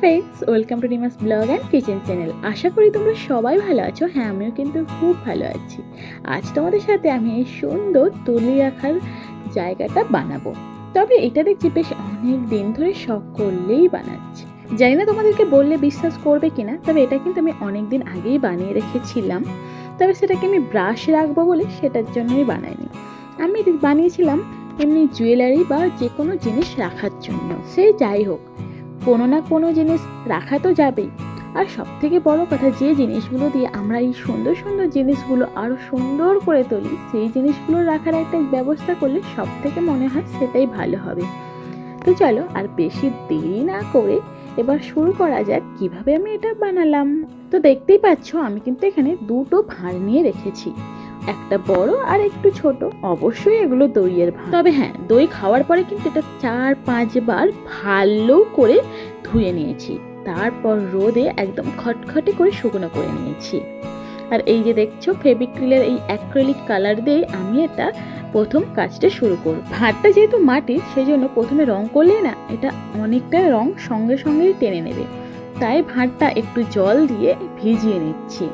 Friends welcome to Rima's blog and kitchen channel আশা করি তোমরা সবাই ভালো আছো। হ্যাঁ আমিও কিন্তু খুব ভালো আছি। আজ তোমাদের সাথে আমি এই সুন্দর তুলি রাখার জায়গাটা বানাবো। তবে এটা দেখছি বেশ অনেক দিন ধরে শখ করলেই বানাচ্ছি। জানি না তোমাদেরকে বললে বিশ্বাস করবে কিনা, তবে এটা কিন্তু আমি অনেক দিন আগেই বানিয়ে রেখেছিলাম। তবে সেটাকে আমি ব্রাশ রাখব বলে সেটার জন্যই বানাইনি। আমি বানিয়েছিলাম এমনি জুয়েলারি বা যে কোনো জিনিস রাখার জন্য। সে যাই হোক কোনো না কোনো জিনিস রাখা তো যাবেই। আর সব থেকে বড় কথা যে জিনিসগুলো দিয়ে আমরা এই সুন্দর সুন্দর জিনিসগুলো আরও সুন্দর করে তুলি, সেই জিনিসগুলো রাখার একটা ব্যবস্থা করলে সব থেকে মনে হয় সেটাই ভালো হবে। তো চলো আর বেশি দেরি না করে এবার শুরু করা যাক কীভাবে আমি এটা বানালাম। তো দেখতেই পাচ্ছ আমি কিন্তু এখানে দুটো ভাঁড় নিয়ে রেখেছি। একটা বড় আর একটু ছোট। অবশ্যই এগুলো দইয়ের ভাঁড় তবে হ্যাঁ দই খাওয়ার পরে কিন্তু এটা চার, পাঁচবার ভালো করে ধুয়ে নিয়েছি। তারপর রোদে একদম খটখটে করে শুকনো করে নিয়েছি। আর এই যে দেখছ ফেবিক্রিলের এই অ্যাক্রেলিক কালার দিয়ে আমি এটা প্রথম কাজটা শুরু করব। ভাতটা যেহেতু মাটির সেই জন্য প্রথমে রং করলে না, এটা অনেকটা রং সঙ্গে সঙ্গেই টেনে নেবে। তাই ভাতটা একটু জল দিয়ে ভিজিয়ে নিচ্ছি।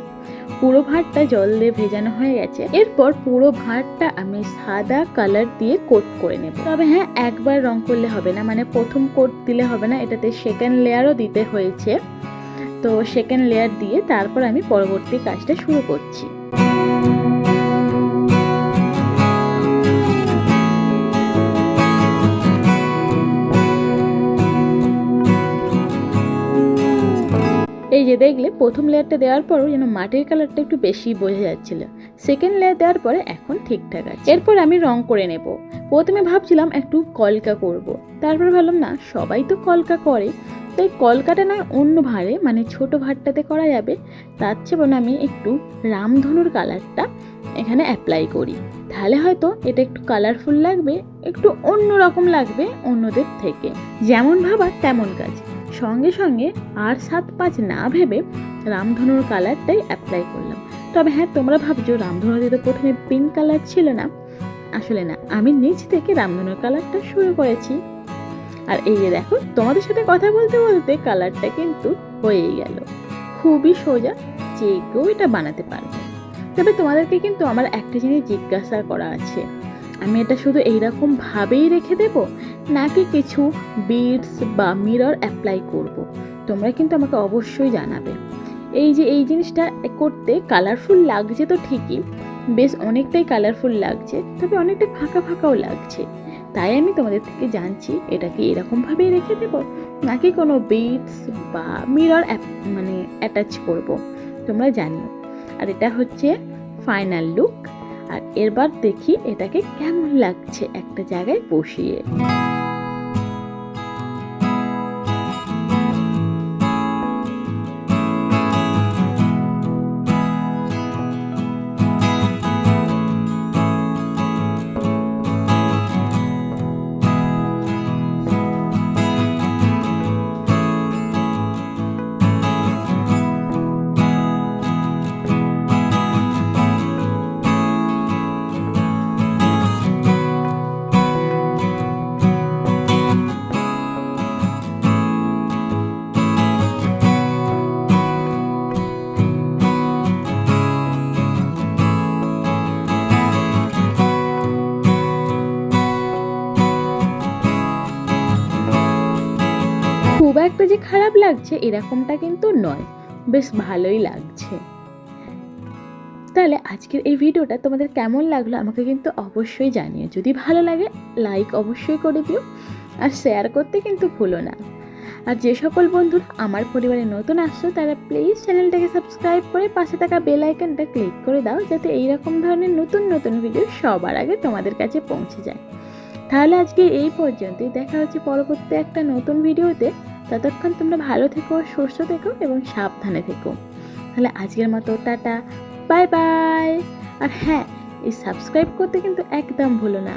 পুরো ভাতটা জল দিয়ে ভেজানো হয়ে গেছে। এরপর পুরো ভাতটা আমি সাদা কালার দিয়ে কোট করে নেব। তবে হ্যাঁ একবার রং করলে হবে না মানে প্রথম কোট দিলে হবে না, এটাতে সেকেন্ড লেয়ারও দিতে হয়েছে। তো সেকেন্ড লেয়ার দিয়ে তারপর আমি পরবর্তী কাজটা শুরু করছি। এই যে দেখলে প্রথম লেয়ারটা দেওয়ার পরও যেন মাটির কালারটা একটু বেশি বোঝা যাচ্ছিল। সেকেন্ড লেয়ার দেওয়ার পরে এখন ঠিকঠাক আছে। এরপর আমি রং করে নেব। প্রথমে ভাবছিলাম একটু কলকা করব। তারপর ভাবলাম, না, সবাই তো কলকা করে। তাই কলকাটা নয় অন্য ভাঁড়ে মানে ছোট ভাঁড়টাতে করা যাবে। তার চেয়ে বরং আমি একটু রামধনুর কালারটা এখানে অ্যাপ্লাই করি। তাহলে হয়তো এটা একটু কালারফুল লাগবে, একটু অন্য রকম লাগবে অন্যদের থেকে। যেমন ভাবা তেমন কাজ। সঙ্গে সঙ্গে আর সাত পাঁচ না ভেবে রামধনুর কালারটাই অ্যাপ্লাই করলাম। তবে হ্যাঁ তোমরা ভাবছ রামধনুতে তো প্রথমে পিঙ্ক কালার ছিল না। আসলে না, আমি নিচ থেকে রামধনুর কালারটা শুরু করেছি। আর এই যে দেখো, তোমাদের সাথে কথা বলতে বলতে কালারটা কিন্তু হয়েই গেল। খুবই সোজা, যে কেউ এটা বানাতে পারবে। তবে তোমাদেরকে কিন্তু আমার একটা জিনিস জিজ্ঞাসা করা আছে। আমি এটা শুধু এইরকম ভাবেই রেখে দেব? নাকি কিছু বিডস বা মিরর অ্যাপ্লাই করব। তোমরা কিন্তু আমাকে অবশ্যই জানাবে। এই যে, এই জিনিসটা করতে কালারফুল লাগছে তো ঠিকই, বেশ অনেকটাই কালারফুল লাগছে, তবে অনেকটা ফাঁকা ফাঁকাও লাগছে। তাই আমি তোমাদের থেকে জানছি এটা কি এরকমভাবেই রেখে দেব? নাকি কোনো বিডস বা মিরর মানে অ্যাটাচ করব? তোমরা জানিও। আর এটা হচ্ছে ফাইনাল লুক আর এরবার দেখি এটাকে কেমন লাগছে একটা জায়গায় বসিয়ে। একটা যে খারাপ লাগছে, এরকমটা কিন্তু নয়। বেশ ভালোই লাগছে। তাহলে আজকের এই ভিডিওটা তোমাদের কেমন লাগল আমাকে কিন্তু অবশ্যই জানিও। যদি ভালো লাগে লাইক অবশ্যই করে দিও। আর শেয়ার করতে কিন্তু ভুলো না। আর যে সকল বন্ধুরা আমার পরিবারে নতুন আসছো, তারা প্লিজ চ্যানেলটাকে সাবস্ক্রাইব করে পাশে থাকা বেল আইকনটা ক্লিক করে দাও, যাতে এইরকম ধরনের নতুন নতুন ভিডিও সবার আগে তোমাদের কাছে পৌঁছে যায়। তাহলে আজকে এই পর্যন্তই। দেখা হচ্ছে পরবর্তী একটা নতুন ভিডিওতে ততক্ষণ তোমরা ভালো থেকো, সুস্থ থেকো এবং সাবধানে থেকো। তাহলে আজকের মতো টাটা, বাই বাই। আর হ্যাঁ এই সাবস্ক্রাইব করতে কিন্তু একদম ভুলো না।